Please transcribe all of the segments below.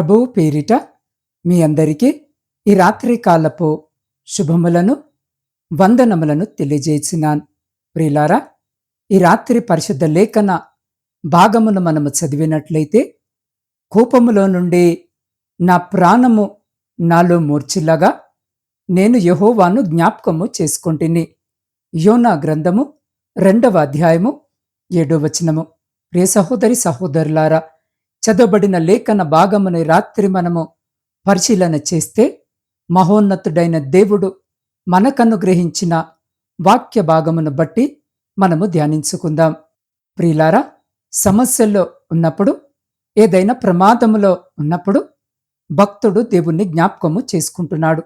ప్రభువు పేరిట మీ అందరికీ ఈ రాత్రి కాలపు శుభములను వందనములను తెలియజేసినాను. ప్రియులారా ఈ రాత్రి పరిశుద్ధ లేఖన భాగమును మనము చదివినట్లయితే కోపములో నుండి నా ప్రాణము నాలో మూర్చిలాగా నేను యహోవాను జ్ఞాపకము చేసుకుంటుని. యోనా గ్రంథము రెండవ అధ్యాయము ఏడో వచనము. ప్రియ సహోదరి సహోదరులారా చదవబడిన లేఖన భాగముని రాత్రి మనము పరిశీలన చేస్తే మహోన్నతుడైన దేవుడు మనకనుగ్రహించిన వాక్య భాగమును బట్టి మనము ధ్యానించుకుందాం. ప్రియులారా సమస్యల్లో ఉన్నప్పుడు ఏదైనా ప్రమాదములో ఉన్నప్పుడు భక్తుడు దేవుణ్ణి జ్ఞాపకము చేసుకుంటున్నాడు.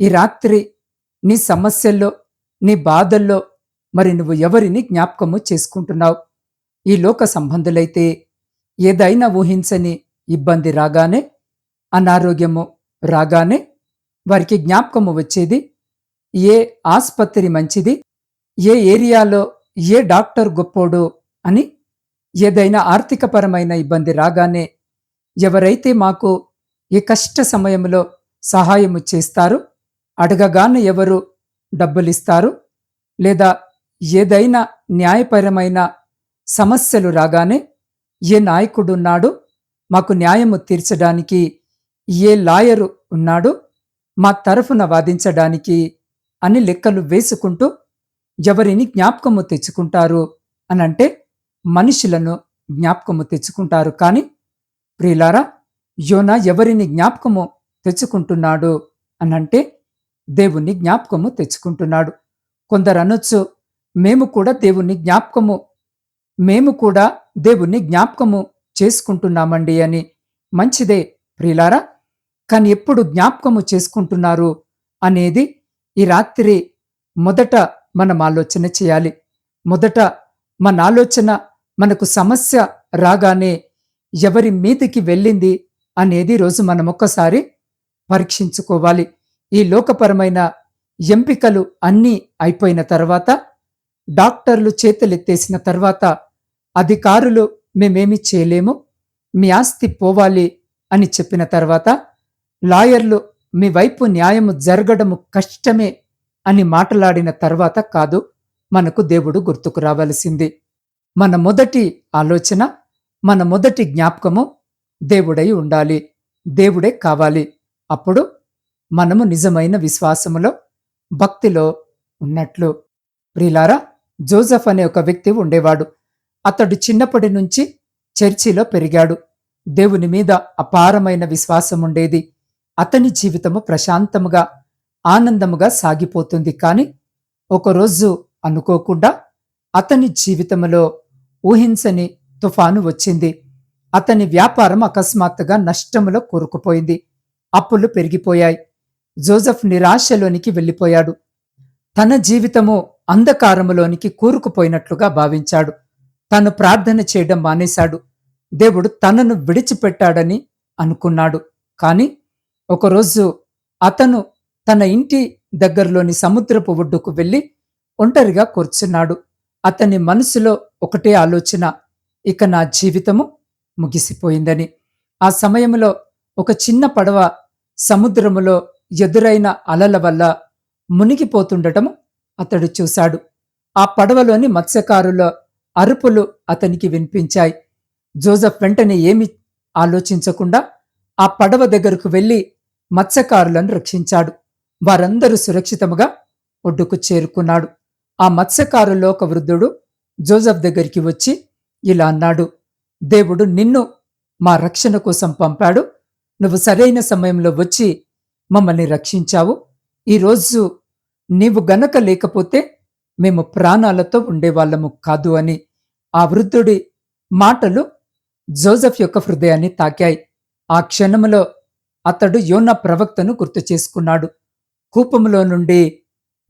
ఈ రాత్రి నీ సమస్యల్లో నీ బాధల్లో మరి నువ్వు ఎవరిని జ్ఞాపకము చేసుకుంటున్నావు? ఈ లోక సంబంధులైతే ఏదైనా ఊహించని ఇబ్బంది రాగానే అనారోగ్యము రాగానే వారికి జ్ఞాపకము వచ్చేది ఏ ఆసుపత్రి మంచిది ఏ ఏరియాలో ఏ డాక్టర్ గొప్పోడు అని ఏదైనా ఆర్థికపరమైన ఇబ్బంది రాగానే ఎవరైతే మాకు ఈ కష్ట సమయంలో సహాయము చేస్తారు అడగగానే ఎవరు డబ్బులిస్తారు లేదా ఏదైనా న్యాయపరమైన సమస్యలు రాగానే ఏ నాయకుడున్నాడు మాకు న్యాయము తీర్చడానికి ఏ లాయరు ఉన్నాడు? మా తరఫున వాదించడానికి అని లెక్కలు వేసుకుంటూ ఎవరిని జ్ఞాపకము తెచ్చుకుంటారు అనంటే మనుషులను జ్ఞాపకము తెచ్చుకుంటారు. కానీ ప్రియులారా యోన ఎవరిని జ్ఞాపకము తెచ్చుకుంటున్నాడు అనంటే దేవుణ్ణి జ్ఞాపకము తెచ్చుకుంటున్నాడు. కొందరు అనొచ్చు మేము కూడా దేవుణ్ణి జ్ఞాపకము మేము కూడా దేవుణ్ణి జ్ఞాపకము చేసుకుంటున్నామండి అని. మంచిదే ప్రియులారా కానీ ఎప్పుడు జ్ఞాపకము చేసుకుంటున్నారు అనేది ఈ రాత్రి మొదట మనం ఆలోచన చేయాలి. మొదట మన ఆలోచన మనకు సమస్య రాగానే ఎవరి మీదికి వెళ్ళింది అనేది రోజు మనం ఒక్కసారి పరీక్షించుకోవాలి. ఈ లోకపరమైన ఎంపికలు అన్నీ అయిపోయిన తర్వాత డాక్టర్లు చేతులెత్తేసిన తర్వాత అధికారులు మేమేమి చేయలేము. మీ ఆస్తి పోవాలి అని చెప్పిన తర్వాత లాయర్లు మీ వైపు న్యాయము జరగడము కష్టమే అని మాట్లాడిన తర్వాత కాదు మనకు దేవుడు గుర్తుకు రావలసింది. మన మొదటి ఆలోచన మన మొదటి జ్ఞాపకము దేవుడై ఉండాలి. దేవుడే కావాలి. అప్పుడు మనము నిజమైన విశ్వాసములో భక్తిలో ఉన్నట్లు. ప్రిలారా జోసఫ్ అనే ఒక వ్యక్తి ఉండేవాడు. అతడు చిన్నప్పటి నుంచి చర్చిలో పెరిగాడు. దేవుని మీద అపారమైన విశ్వాసం ఉండేది. అతని జీవితము ప్రశాంతముగా ఆనందముగా సాగిపోతుంది. కాని ఒకరోజు అనుకోకుండా అతని జీవితంలో ఊహించని తుఫాను వచ్చింది. అతని వ్యాపారం అకస్మాత్తుగా నష్టములో కూరుకుపోయింది. అప్పులు పెరిగిపోయాయి. జోజఫ్ నిరాశలోనికి వెళ్ళిపోయాడు. తన జీవితము అంధకారములోనికి కూరుకుపోయినట్లుగా భావించాడు. తను ప్రార్థన చేయడం మానేశాడు. దేవుడు తనను విడిచిపెట్టాడని అనుకున్నాడు. కాని ఒకరోజు అతను తన ఇంటి దగ్గరలోని సముద్రపు ఒడ్డుకు వెళ్ళి ఒంటరిగా కూర్చున్నాడు. అతని మనసులో ఒకటే ఆలోచన ఇక నా జీవితము ముగిసిపోయిందని. ఆ సమయంలో ఒక చిన్న పడవ సముద్రములో ఎదురైన అలల వల్ల మునిగిపోతుండటము అతడు చూశాడు. ఆ పడవలోని మత్స్యకారుల అరుపులు అతనికి వినిపించాయి. జోజఫ్ వెంటనే ఏమి ఆలోచించకుండా ఆ పడవ దగ్గరకు వెళ్ళి మత్స్యకారులను రక్షించాడు. వారందరూ సురక్షితముగా ఒడ్డుకు చేరుకున్నాడు. ఆ మత్స్యకారుల్లో ఒక వృద్ధుడు జోజఫ్ దగ్గరికి వచ్చి ఇలా అన్నాడు దేవుడు నిన్ను మా రక్షణ కోసం పంపాడు. నువ్వు సరైన సమయంలో వచ్చి మమ్మల్ని రక్షించావు. ఈరోజు నీవు గనక లేకపోతే మేము ప్రాణాలతో ఉండేవాళ్ళము కాదు అని ఆ వృద్ధుడి మాటలు జోసెఫ్ యొక్క హృదయాన్ని తాకాయి. ఆ క్షణములో అతడు యోన ప్రవక్తను గుర్తు చేసుకున్నాడు. కూపములో నుండి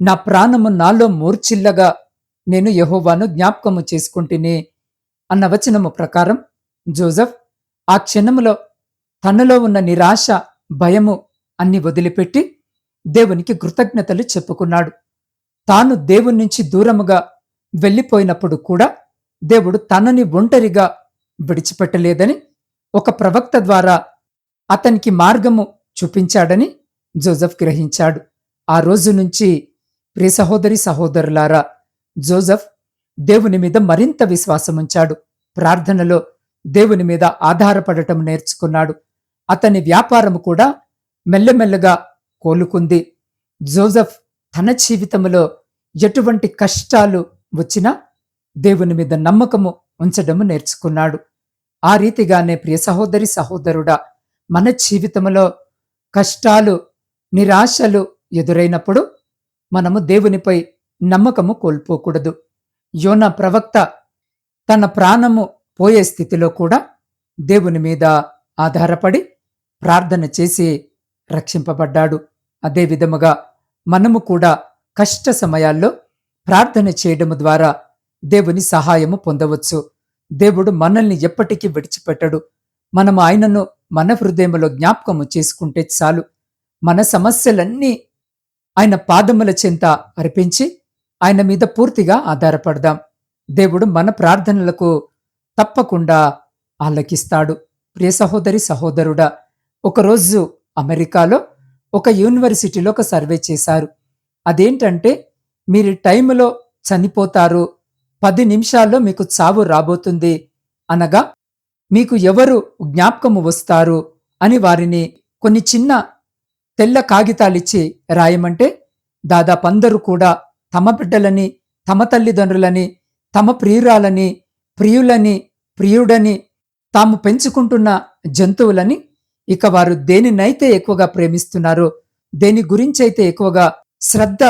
నా ప్రాణము నాలో మూర్చిల్లగా నేను యహోవాను జ్ఞాపకము చేసుకుంటుని అన్న వచనము ప్రకారం జోజఫ్ ఆ క్షణములో తనలో ఉన్న నిరాశ భయము అన్ని వదిలిపెట్టి దేవునికి కృతజ్ఞతలు చెప్పుకున్నాడు. తాను దేవుని నుంచి దూరముగా వెళ్ళిపోయినప్పుడు కూడా దేవుడు తనని ఒంటరిగా విడిచిపెట్టలేదని ఒక ప్రవక్త ద్వారా అతనికి మార్గము చూపించాడని జోజఫ్ గ్రహించాడు. ఆ రోజు నుంచి ప్రియ సహోదరి సహోదరులారా జోజఫ్ దేవుని మీద మరింత విశ్వాసముంచాడు ప్రార్థనలో దేవుని మీద ఆధారపడటం నేర్చుకున్నాడు. అతని వ్యాపారము కూడా మెల్లమెల్లగా కోలుకుంది. జోజఫ్ తన జీవితంలో ఎటువంటి కష్టాలు వచ్చినా దేవుని మీద నమ్మకము ఉంచడము నేర్చుకున్నాడు. ఆ రీతిగానే ప్రియ సహోదరి సహోదరుడా మన జీవితంలో కష్టాలు నిరాశలు ఎదురైనప్పుడు మనము దేవునిపై నమ్మకము కోల్పోకూడదు. యోన ప్రవక్త తన ప్రాణము పోయే స్థితిలో కూడా దేవుని మీద ఆధారపడి ప్రార్థన చేసి రక్షింపబడ్డాడు. అదే విధముగా మనము కూడా కష్ట సమయాల్లో ప్రార్థన చేయడము ద్వారా దేవుని సహాయము పొందవచ్చు. దేవుడు మనల్ని ఎప్పటికీ విడిచిపెట్టడు. మనము ఆయనను మన హృదయంలో జ్ఞాపకము చేసుకుంటే చాలు. మన సమస్యలన్నీ ఆయన పాదముల చెంత అర్పించి ఆయన మీద పూర్తిగా ఆధారపడదాం. దేవుడు మన ప్రార్థనలకు తప్పకుండా ఆలకిస్తాడు. ప్రియ సహోదరి సహోదరుడా ఒకరోజు అమెరికాలో ఒక యూనివర్సిటీలో ఒక సర్వే చేశారు. అదేంటంటే మీరు టైంలో చనిపోతారు పది నిమిషాల్లో మీకు చావు రాబోతుంది. అనగా మీకు ఎవరు జ్ఞాపకము వస్తారు అని వారిని కొన్ని చిన్న తెల్ల కాగితాలిచ్చి రాయమంటే దాదాపు అందరూ కూడా తమ బిడ్డలని తమ తల్లిదండ్రులని తమ ప్రియురాలని ప్రియులని ప్రియుడని తాము పెంచుకుంటున్న జంతువులని ఇక వారు దేనినైతే ఎక్కువగా ప్రేమిస్తున్నారో దేని గురించైతే ఎక్కువగా శ్రద్ధ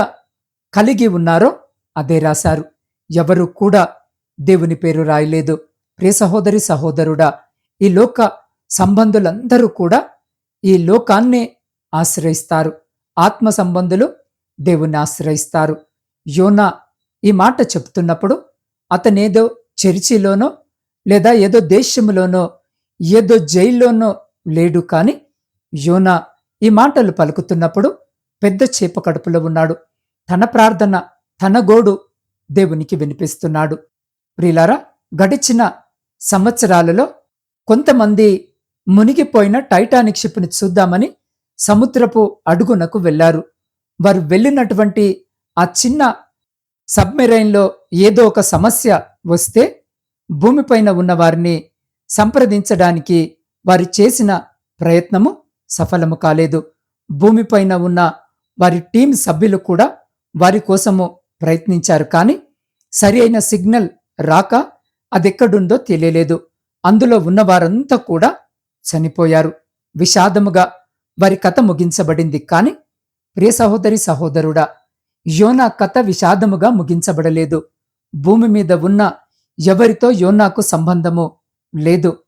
కలిగి ఉన్నారో అదే రాశారు. ఎవరు కూడా దేవుని పేరు రాయలేదు. ప్రియ సహోదరి సహోదరుడా ఈ లోక సంబంధులందరూ కూడా ఈ లోకాన్నే ఆశ్రయిస్తారు. ఆత్మ సంబంధులు దేవుణ్ణి ఆశ్రయిస్తారు. యోనా ఈ మాట చెప్తున్నప్పుడు అతనేదో చర్చిలోనో లేదా ఏదో దేశంలోనో ఏదో జైల్లోనో లేడు కాని యోనా ఈ మాటలు పలుకుతున్నప్పుడు పెద్ద చేప కడుపులో ఉన్నాడు. తన ప్రార్థన తన గోడు దేవునికి వినిపిస్తున్నాడు. ప్రిలారా గడిచిన సంవత్సరాలలో కొంతమంది మునిగిపోయిన టైటానిక్ షిప్ని చూద్దామని సముద్రపు అడుగునకు వెళ్ళారు వారు వెళ్ళినటువంటి ఆ చిన్న సబ్మెరైన్లో ఏదో ఒక సమస్య వస్తే భూమిపైన ఉన్న వారిని సంప్రదించడానికి వారు చేసిన ప్రయత్నము సఫలము కాలేదు. భూమిపైన ఉన్న వారి టీం సభ్యులు కూడా వారి కోసము ప్రయత్నించారు. కానీ సరి అయిన సిగ్నల్ రాక అదెక్కడుందో తెలియలేదు. అందులో ఉన్నవారంతా కూడా చనిపోయారు. విషాదముగా వారి కథ ముగించబడింది. కాని ప్రియ సహోదరి సహోదరుడా యోనా కథ విషాదముగా ముగించబడలేదు. భూమి మీద ఉన్న ఎవరితో యోనాకు సంబంధము లేదు.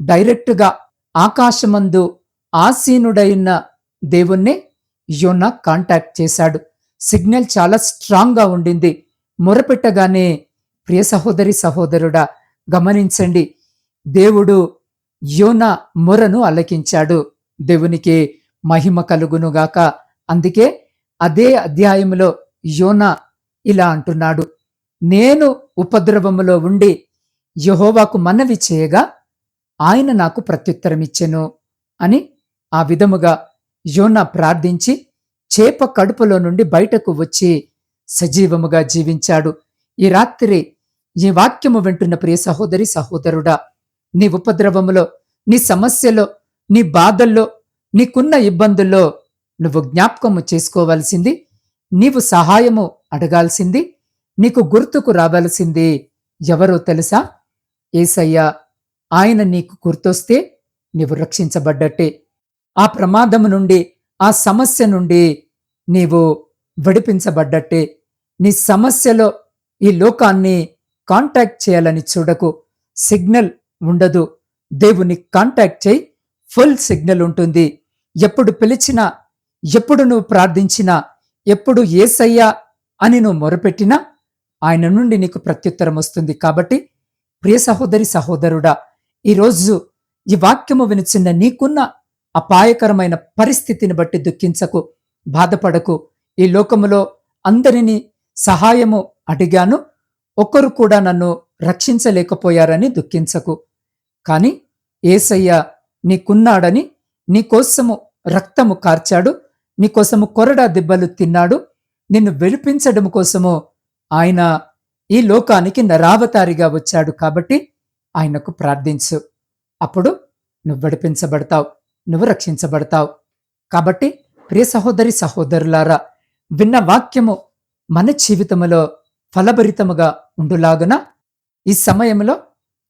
డైరెక్టుగా ఆకాశమందు ఆసీనుడైన దేవుణ్ణి యోనా కాంటాక్ట్ చేశాడు. సిగ్నల్ చాలా స్ట్రాంగ్గా ఉండింది. మొరపెట్టగానే ప్రియ సహోదరి సహోదరుడా గమనించండి దేవుడు యోన మొరను అలకించాడు. దేవునికి మహిమ కలుగునుగాక అందుకే అదే అధ్యాయంలో యోన ఇలా అంటున్నాడు. నేను ఉపద్రవములో ఉండి యహోవాకు మనవి చేయగా ఆయన నాకు ప్రత్యుత్తరమిచ్చెను అని ఆ విధముగా యోన ప్రార్థించి చేప కడుపులో నుండి బయటకు వచ్చి సజీవముగా జీవించాడు. ఈ రాత్రి ఈ వాక్యము వింటున్న ప్రియ సహోదరి సహోదరుడా నీ ఉపద్రవములో నీ సమస్యలో నీ బాధల్లో నీకున్న ఇబ్బందుల్లో నువ్వు జ్ఞాపకము చేసుకోవలసింది నీవు సహాయము అడగాల్సింది నీకు గుర్తుకు రావాల్సింది ఎవరో తెలుసా? ఏసయ్యా ఆయన నీకు గుర్తొస్తే నీవు రక్షించబడ్డట్టే. ఆ ప్రమాదము నుండి ఆ సమస్య నుండి నీవు విడిపించబడ్డట్టే. నీ సమస్యలో ఈ లోకాన్ని కాంటాక్ట్ చేయాలని చూడకు. సిగ్నల్ ఉండదు. దేవుని కాంటాక్ట్ చేయి. ఫుల్ సిగ్నల్ ఉంటుంది. ఎప్పుడు పిలిచినా ఎప్పుడు నువ్వు ప్రార్థించినా ఎప్పుడు ఏసయ్యా అని నువ్వు మొరపెట్టినా ఆయన నుండి నీకు ప్రత్యుత్తరం వస్తుంది. కాబట్టి ప్రియ సహోదరి సహోదరుడా ఈరోజు ఈ వాక్యము వినిచిన్న నీకున్న అపాయకరమైన పరిస్థితిని బట్టి దుఃఖించకు బాధపడకు. ఈ లోకములో అందరినీ సహాయము అడిగాను. ఒక్కరు కూడా నన్ను రక్షించలేకపోయారని దుఃఖించకు. కాని ఏసయ్య నీకున్నాడని నీకోసము రక్తము కార్చాడు నీకోసము కొరడా దెబ్బలు తిన్నాడు నిన్ను వెలిపించడం కోసము ఆయన ఈ లోకానికి నరావతారిగా వచ్చాడు కాబట్టి ఆయనకు ప్రార్థించు. అప్పుడు నువ్వు విడిపించబడతావు. నువ్వు రక్షించబడతావు. కాబట్టి ప్రియ సహోదరి సహోదరులారా విన్న వాక్యము మన జీవితములో ఫలభరితముగా ఉండులాగున ఈ సమయంలో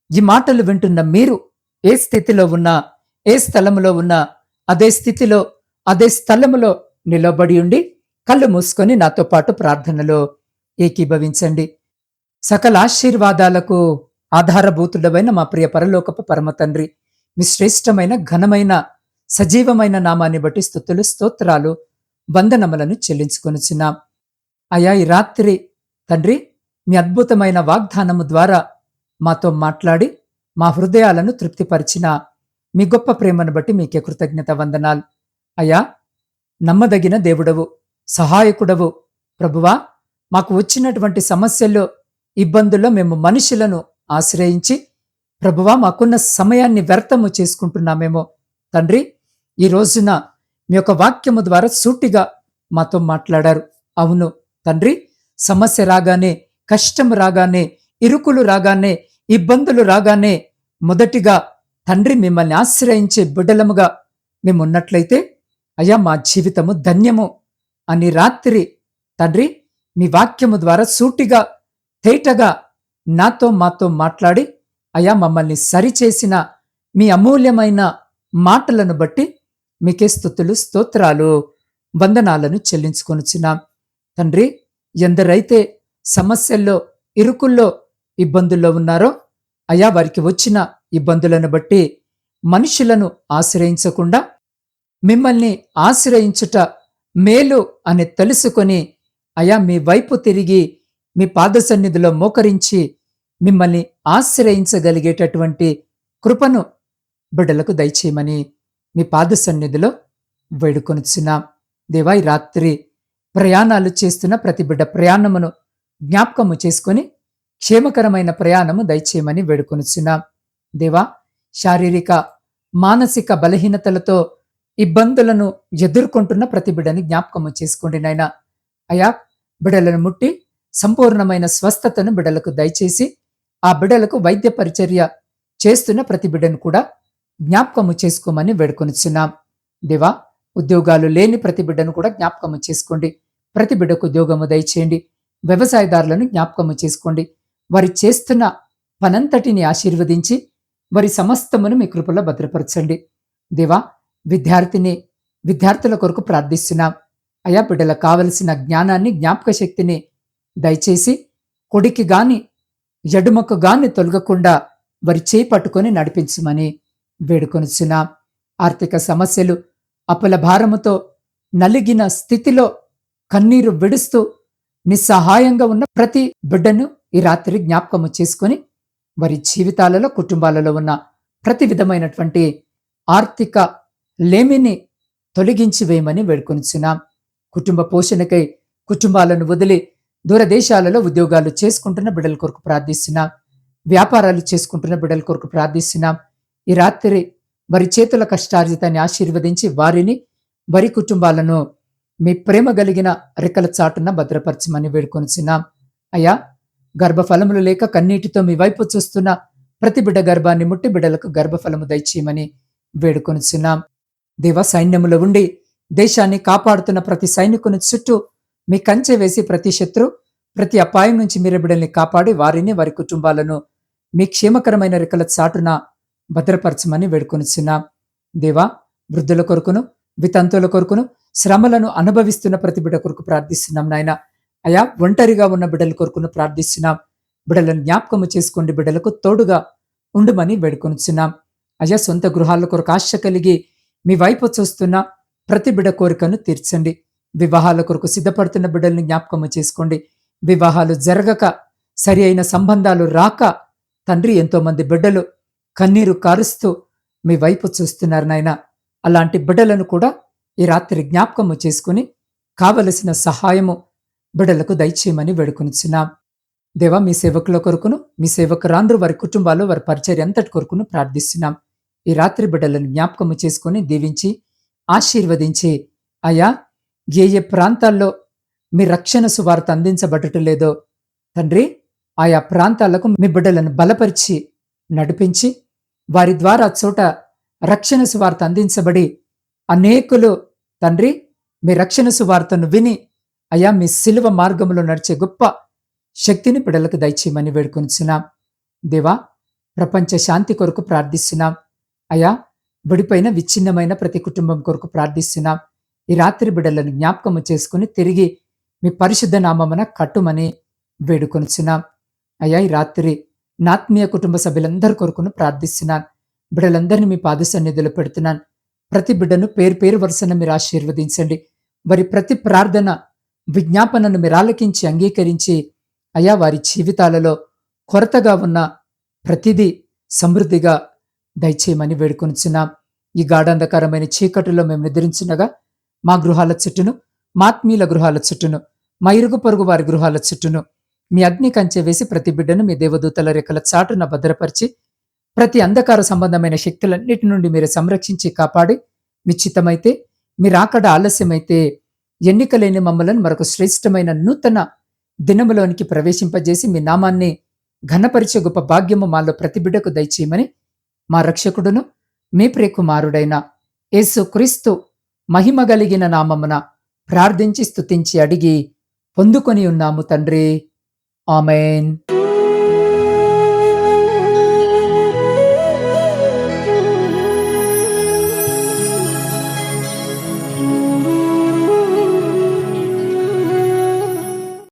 ఈ మాటలు వింటున్న మీరు ఏ స్థితిలో ఉన్నా ఏ స్థలములో ఉన్నా అదే స్థితిలో అదే స్థలములో నిలబడి ఉండి కళ్ళు మూసుకొని నాతో పాటు ప్రార్థనలో ఏకీభవించండి. సకల ఆశీర్వాదాలకు ఆధారభూతుడమైన మా ప్రియ పరలోకపు పరమ తండ్రి మీ శ్రేష్టమైన ఘనమైన సజీవమైన నామాన్ని బట్టి స్థుతులు స్తోత్రాలు వందనములను చెల్లించుకొనిచున్నాం. అయా ఈ రాత్రి తండ్రి మీ అద్భుతమైన వాగ్దానము ద్వారా మాతో మాట్లాడి మా హృదయాలను తృప్తిపరిచిన మీ గొప్ప ప్రేమను బట్టి మీకే కృతజ్ఞత వందనాలు. అయ్యా నమ్మదగిన దేవుడవు సహాయకుడవు ప్రభువా మాకు వచ్చినటువంటి సమస్యల్లో ఇబ్బందుల్లో మేము మనుషులను ఆశ్రయించి ప్రభువా మాకున్న సమయాన్ని వ్యర్థము చేసుకుంటున్నామేమో. తండ్రి ఈ రోజున మీ యొక్క వాక్యము ద్వారా సూటిగా మాతో మాట్లాడారు. అవును తండ్రి సమస్య రాగానే కష్టం రాగానే ఇరుకులు రాగానే ఇబ్బందులు రాగానే మొదటిగా తండ్రి మిమ్మల్ని ఆశ్రయించే బిడ్డలముగా మేము ఉన్నట్లయితే అయ్యా మా జీవితము ధన్యము అని రాత్రి తండ్రి మీ వాక్యము ద్వారా సూటిగా తేటగా నాతో మాతో మాట్లాడి అయా మమ్మల్ని సరిచేసిన మీ అమూల్యమైన మాటలను బట్టి మీకే స్థుతులు స్తోత్రాలు వందనాలను చెల్లించుకొనుచున్నాం. తండ్రి ఎందరైతే సమస్యల్లో ఇరుకుల్లో ఇబ్బందుల్లో ఉన్నారో అయా వారికి వచ్చిన ఇబ్బందులను బట్టి మనుషులను ఆశ్రయించకుండా మిమ్మల్ని ఆశ్రయించుట మేలు అని తెలుసుకొని అయా మీ వైపు తిరిగి మీ పాద సన్నిధిలో మోకరించి మిమ్మల్ని ఆశ్రయించగలిగేటటువంటి కృపను బిడ్డలకు దయచేయమని మీ పాద సన్నిధిలో వేడుకొనిచున్నాం. దేవా ఈ రాత్రి ప్రయాణాలు చేస్తున్న ప్రతి బిడ్డ ప్రయాణమును జ్ఞాపకము చేసుకొని క్షేమకరమైన ప్రయాణము దయచేయమని వేడుకొనిచున్నాం. దేవా శారీరక మానసిక బలహీనతలతో ఇబ్బందులను ఎదుర్కొంటున్న ప్రతి బిడ్డని జ్ఞాపకము చేసుకోండి నాయన. అయా బిడలను ముట్టి సంపూర్ణమైన స్వస్థతను బిడలకు దయచేసి ఆ బిడలకు వైద్య పరిచర్య చేస్తున్న ప్రతి బిడ్డను కూడా జ్ఞాపకము చేసుకోమని వేడుకొనిచున్నాం. దేవా ఉద్యోగాలు లేని ప్రతి బిడ్డను కూడా జ్ఞాపకము చేసుకోండి. ప్రతి బిడ్డకు ఉద్యోగము దయచేయండి. వ్యవసాయదారులను జ్ఞాపకము చేసుకోండి. వారి చేస్తున్న పనంతటిని ఆశీర్వదించి వారి సమస్తమును మీ కృపలో భద్రపరచండి. దేవా విద్యార్థిని విద్యార్థుల కొరకు ప్రార్థిస్తున్నాం. అయా బిడ్డలకు కావలసిన జ్ఞానాన్ని జ్ఞాపక శక్తిని దయచేసి కొడికి గాని ఎడుమకు గాని తొలగకుండా వారి చేయి పట్టుకొని నడిపించమని వేడుకొనుచున్నా. ఆర్థిక సమస్యలు అపల భారముతో నలిగిన స్థితిలో కన్నీరు విడుస్తూ నిస్సహాయంగా ఉన్న ప్రతి బిడ్డను ఈ రాత్రి జ్ఞాపకము చేసుకొని వారి జీవితాలలో కుటుంబాలలో ఉన్న ప్రతి విధమైనటువంటి ఆర్థిక లేమిని తొలగించి వేయమని వేడుకొనిచున్నాం. కుటుంబ పోషణకై కుటుంబాలను వదిలి దూరదేశాలలో ఉద్యోగాలు చేసుకుంటున్న బిడ్డల కొరకు ప్రార్థిస్తున్నాం. వ్యాపారాలు చేసుకుంటున్న బిడ్డల కొరకు ప్రార్థిస్తున్నాం. ఈ రాత్రి వారి చేతుల కష్టార్జితాన్ని ఆశీర్వదించి వారిని వారి కుటుంబాలను మీ ప్రేమ కలిగిన రెక్కల చాటున భద్రపరచమని వేడుకొనిచున్నాం. అయ్యా గర్భఫలములు లేక కన్నీటితో మీ వైపు చూస్తున్న ప్రతి బిడ్డ గర్భాన్ని ముట్టి బిడ్డలకు గర్భఫలము దయచేయమని వేడుకొనిచున్నాం. దేవ సైన్యములో ఉండి దేశాన్ని కాపాడుతున్న ప్రతి సైనికుని చుట్టూ మీ కంచె వేసి ప్రతి శత్రు ప్రతి అపాయం నుంచి మీరు బిడ్డల్ని కాపాడి వారిని వారి కుటుంబాలను మీ క్షేమకరమైన రెక్కల చాటున భద్రపరచమని వేడుకొనిచున్నాం. దేవా వృద్ధుల కొరకును వితంతుల కొరకును శ్రమలను అనుభవిస్తున్న ప్రతి బిడ్డ కొరకు ప్రార్థిస్తున్నాం నాయన. అయా ఒంటరిగా ఉన్న బిడ్డల కొరకును ప్రార్థిస్తున్నాం. బిడ్డలను జ్ఞాపకము చేసుకోండి బిడ్డలకు తోడుగా ఉండుమని వేడుకొనిచున్నాం. అయా సొంత గృహాల కొరకు ఆశ కలిగి మీ వైపు చూస్తున్న ప్రతి బిడ కోరికను తీర్చండి. వివాహాల కొరకు సిద్ధపడుతున్న బిడ్డల్ని జ్ఞాపకము చేసుకోండి. వివాహాలు జరగక సరి అయిన సంబంధాలు రాక తండ్రి ఎంతోమంది బిడ్డలు కన్నీరు కారుస్తూ మీ వైపు చూస్తున్నారు నాయన. అలాంటి బిడ్డలను కూడా ఈ రాత్రి జ్ఞాపకము చేసుకుని కావలసిన సహాయము బిడ్డలకు దయచేయమని వేడుకొనిచున్నాం. దేవా మీ సేవకుల కొరకును మీ సేవకురాండ్రు వారి కుటుంబాలు వారి పరిచర్య అంతటి కొరకును ప్రార్థిస్తున్నాం. ఈ రాత్రి బిడ్డలను జ్ఞాపకము చేసుకుని దీవించి ఆశీర్వదించి అయా ఏ ఏ ప్రాంతాల్లో మీ రక్షణ సువార్త అందించబడటం లేదో తండ్రి ఆయా ప్రాంతాలకు మీ బిడ్డలను బలపరిచి నడిపించి వారి ద్వారా చోట రక్షణ సువార్త అందించబడి అనేకులు తండ్రి మీ రక్షణ సువార్తను విని అయా మీ శిలువ మార్గంలో నడిచే గొప్ప శక్తిని బిడలకు దయచేయమని వేడుకొనిచున్నాం. దేవా ప్రపంచ శాంతి కొరకు ప్రార్థిస్తున్నాం. అయా బడిపైన విచ్ఛిన్నమైన ప్రతి కుటుంబం కొరకు ప్రార్థిస్తున్నాం. ఈ రాత్రి బిడ్డలను జ్ఞాపకము చేసుకుని తిరిగి మీ పరిశుద్ధ నామమున కట్టుమని వేడుకొనిచున్నాం. అయ్యా ఈ రాత్రి నాత్మీయ కుటుంబ సభ్యులందరి కొరకును ప్రార్థిస్తున్నాను. బిడ్డలందరినీ మీ పాద సన్నిధిలో పెడుతున్నాను. ప్రతి బిడ్డను పేరు పేరు వరుసన మీరు ఆశీర్వదించండి. వారి ప్రతి ప్రార్థన విజ్ఞాపనను మీరు ఆలకించి అంగీకరించి అయా వారి జీవితాలలో కొరతగా ఉన్న ప్రతిదీ సమృద్ధిగా దయచేయమని వేడుకొనిచున్నాం. ఈ గాఢంధకరమైన చీకటిలో మేము నిద్రించినగా మా గృహాల చుట్టూను మాత్మీల గృహాల చుట్టూను మా ఇరుగు పొరుగు వారి గృహాల చుట్టూను మీ అగ్ని కంచె వేసి ప్రతి బిడ్డను మీ దేవదూతల రెక్కల చాటున భద్రపరిచి ప్రతి అంధకార సంబంధమైన శక్తులన్నిటి నుండి మీరు సంరక్షించి కాపాడి నిశ్చితమైతే మీరాకడ మీరు ఆకడ ఆలస్యమైతే ఎన్నికలేని మమ్మలను మరొక శ్రేష్టమైన నూతన దినములోనికి ప్రవేశింపజేసి మీ నామాన్ని ఘనపరిచే గొప్ప భాగ్యము మాలో ప్రతి బిడ్డకు దయచేయమని మా రక్షకుడును మీ ప్రియకుమారుడైన యేసు క్రీస్తు మహిమ కలిగిన నామమున ప్రార్థించి స్తుతించి అడిగి పొందుకొని ఉన్నాము తండ్రి. Amen.